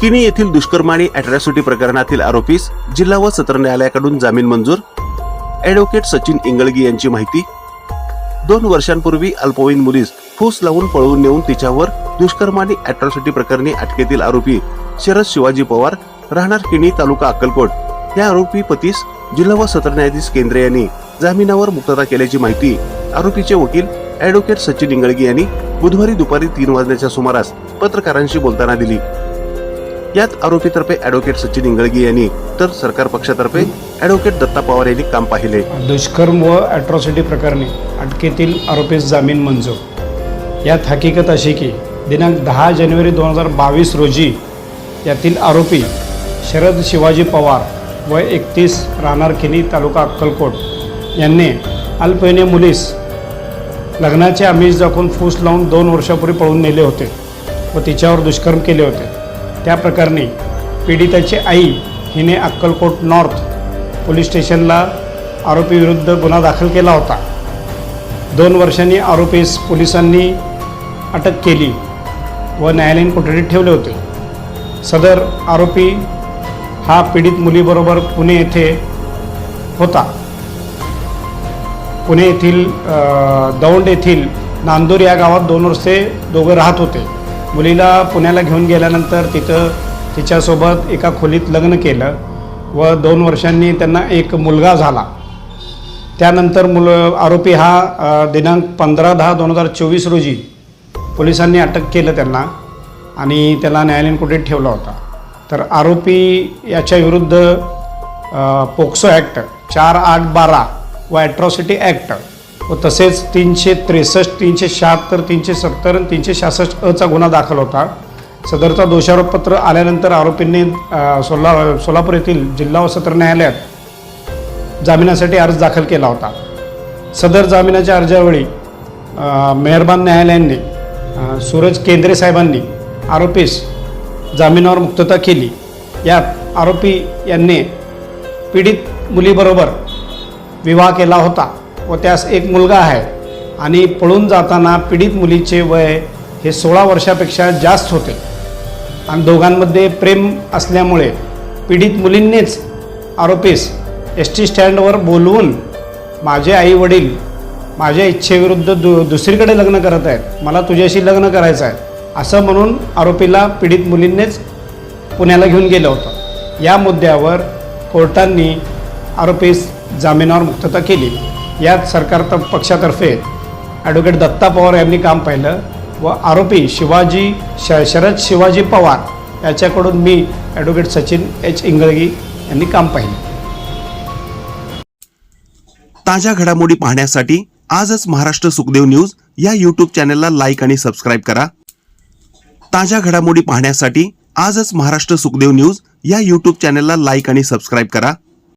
किनी येथील दुष्कर्म आणि अॅट्रॉसिटी प्रकरणातील आरोपीस जिल्हा व सत्र न्यायालयाकडून जामीन मंजूर. ॲडव्होकेट सचिन इंगळगी यांची माहिती. दोन वर्षांपूर्वी अल्पवयीन मुलीस फूस लावून पळवून नेऊन तिच्यावर दुष्कर्म आणि अॅट्रॉसिटी प्रकरणी अटकेतील आरोपी शरद शिवाजी पवार राहणार किणी तालुका अक्कलकोट. या आरोपी पतीस जिल्हा व सत्र न्यायाधीश केंद्रे यांनी जामिनावर मुक्तता केल्याची माहिती आरोपीचे वकील ॲडव्होकेट सचिन इंगळगी यांनी बुधवारी दुपारी तीन वाजण्याच्या सुमारास पत्रकारांशी बोलताना दिली. यात आरोपीतर्फे ॲडव्होकेट सचिन इंगळगी यांनी तर सरकार पक्षातर्फे ॲडव्होकेट दत्ता पवार यांनी काम पाहिले. दुष्कर्म व ॲट्रॉसिटी प्रकरणी अटकेतील आरोपीस जामीन मंजूर. यात हकीकत अशी की दिनांक दहा जानेवारी दोन हजार बावीस रोजी यातील आरोपी शरद शिवाजी पवार व एकतीस राणारखिनी तालुका अक्कलकोट यांनी अल्पवयीन मुलीस लग्नाचे आमिष दाखवून फूस लावून दोन वर्षापूर्वी पळून नेले होते व तिच्यावर दुष्कर्म केले होते. त्या प्रकरणी पीडिताची आई हिने अक्कलकोट नॉर्थ पोलीस स्टेशनला आरोपीविरुद्ध गुन्हा दाखल केला होता. दोन वर्षांनी आरोपीस पोलिसांनी अटक केली व न्यायालयीन कोठडीत ठेवले होते. सदर आरोपी हा पीडित मुलीबरोबर पुणे येथे होता. पुणे येथील दौंड येथील नांदूर या गावात दोन वर्षे दोघं राहत होते. मुलीला पुण्याला घेऊन गेल्यानंतर तिथं तिच्यासोबत एका खोलीत लग्न केलं व दोन वर्षांनी त्यांना एक मुलगा झाला. त्यानंतर मुल आरोपी हा दिनांक पंधरा दहा दोन हजार चोवीस रोजी पोलिसांनी अटक केलं त्यांना आणि त्याला न्यायालयीन कोठडीत ठेवला होता. तर आरोपी याच्या विरुद्ध पोक्सो ॲक्ट चार आठ बारा व ॲट्रॉसिटी ॲक्ट व तसेच तीनशे त्रेसष्ट तीनशे शहात्तर तीनशे सत्तर आणि तीनशे सहासष्ट अचा गुन्हा दाखल होता. सदरचा दोषारोपपत्र आल्यानंतर आरोपींनी सोला सोलापूर येथील जिल्हा व सत्र न्यायालयात जामिनासाठी अर्ज दाखल केला होता. सदर जामिनाच्या अर्जावेळी मेहरबान न्यायालयाने सूरज केंद्रे साहेबांनी आरोपीस जामिनावर मुक्तता केली. यात आरोपी यांनी पीडित मुलीबरोबर विवाह केला होता. व त्यास एक मुलगा आहे. आणि पळून जाताना पीडित मुलीचे वय हे सोळा वर्षापेक्षा जास्त होते. आणि दोघांमध्ये प्रेम असल्यामुळे पीडित मुलींनीच आरोपीस एस टी स्टँडवर बोलवून माझे आई वडील माझ्या इच्छेविरुद्ध दु दुसरीकडे लग्न करत आहेत. मला तुझ्याशी लग्न करायचं आहे. असं म्हणून आरोपीला पीडित मुलींनीच पुण्याला घेऊन गेलं होतं. या मुद्द्यावर कोर्टांनी आरोपीस जामिनावर मुक्तता केली. यात सरकार पक्षातर्फे ॲडव्होकेट दत्ता पवार यांनी काम पाहिलं व आरोपी शिवाजी श शरद शिवाजी पवार याच्याकडून मी ॲडव्होकेट सचिन एच इंगळगी यांनी काम पाहिलं. ताज्या घडामोडी पाहण्यासाठी आजच महाराष्ट्र सुखदेव न्यूज या यूट्यूब चॅनलला लाईक आणि सबस्क्राईब करा. ताज्या घडामोडी पाहण्यासाठी आजच महाराष्ट्र सुखदेव न्यूज या यूट्यूब चॅनलला लाईक आणि सबस्क्राईब करा.